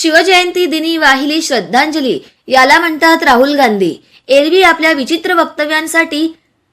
शिवजयंती दिनी वाहिली श्रद्धांजली याला म्हणतात राहुल गांधी. एरवी आपल्या विचित्र वक्तव्यांसाठी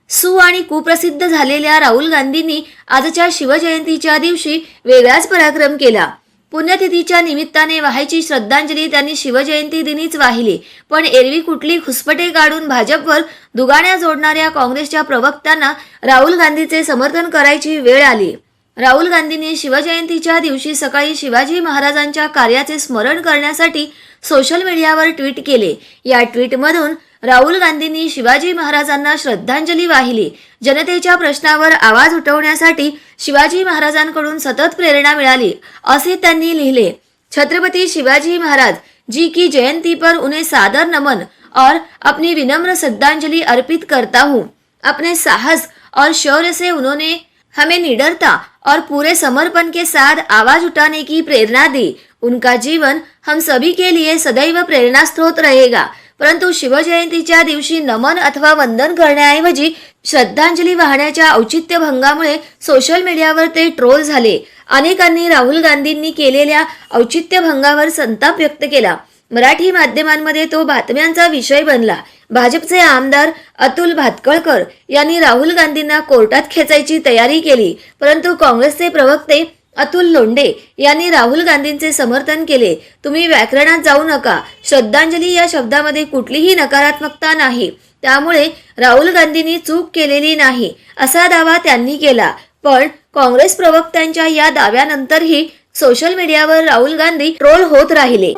सु आणि कुप्रसिद्ध झालेल्या राहुल गांधींनी आजच्या शिवजयंतीच्या दिवशी वेगळाच पराक्रम केला. पुण्यतिथीच्या निमित्ताने वाहायची श्रद्धांजली त्यांनी शिवजयंती दिनीच वाहिली. पण एरवी कुठली खुसपटे काढून भाजपवर दुगाण्या जोडणाऱ्या काँग्रेसच्या प्रवक्त्यांना राहुल गांधीचे समर्थन करायची वेळ आली. राहुल गांधींनी शिवजयंतीच्या दिवशी सकाळी शिवाजी महाराजांच्या कार्याचे स्मरण करण्यासाठी सोशल मीडियावर ट्विट केले. या ट्विटमधून राहुल गांधींनी शिवाजी महाराजांना श्रद्धांजली वाहिली. जनतेच्या प्रश्नावर आवाज उठवण्यासाठी शिवाजी महाराजांकडून सतत प्रेरणा मिळाली असे त्यांनी लिहिले. छत्रपती शिवाजी महाराज जी की जयंती पर उन्हें सादर नमन और अपनी विनम्र श्रद्धांजलि अर्पित करता हूँ. अपने साहस और शौर्य से उन्होंने हमें निडरता और पूरे समर्पण के साथ आवाज उठाने की प्रेरणा दी। उनका जीवन हम सभी के लिए सदैव प्रेरणा स्रोत रहेगा। परंतु शिवजयंतीच्या दिवशी नमन अथवा वंदन करण्याऐवजी श्रद्धांजली वाहण्याच्या औचित्य भंगामुळे सोशल मीडियावर ते ट्रोल झाले. अनेकांनी राहुल गांधींनी केलेल्या औचित्यभंगावर संताप व्यक्त केला. मराठी माध्यमांमध्ये तो बातम्यांचा विषय बनला. भाजपचे आमदार अतुल भातकळकर यांनी राहुल गांधींना कोर्टात खेचायची तयारी केली परंतु काँग्रेसचे प्रवक्ते अतुल लोंडे यांनी राहुल गांधींचे समर्थन केले. तुम्ही व्याकरणात जाऊ नका. श्रद्धांजली या शब्दामध्ये कुठलीही नकारात्मकता नाही. त्यामुळे राहुल गांधींनी चूक केलेली नाही असा दावा त्यांनी केला. पण काँग्रेस प्रवक्त्यांच्या या दाव्यानंतरही सोशल मीडियावर राहुल गांधी ट्रोल होत राहिले.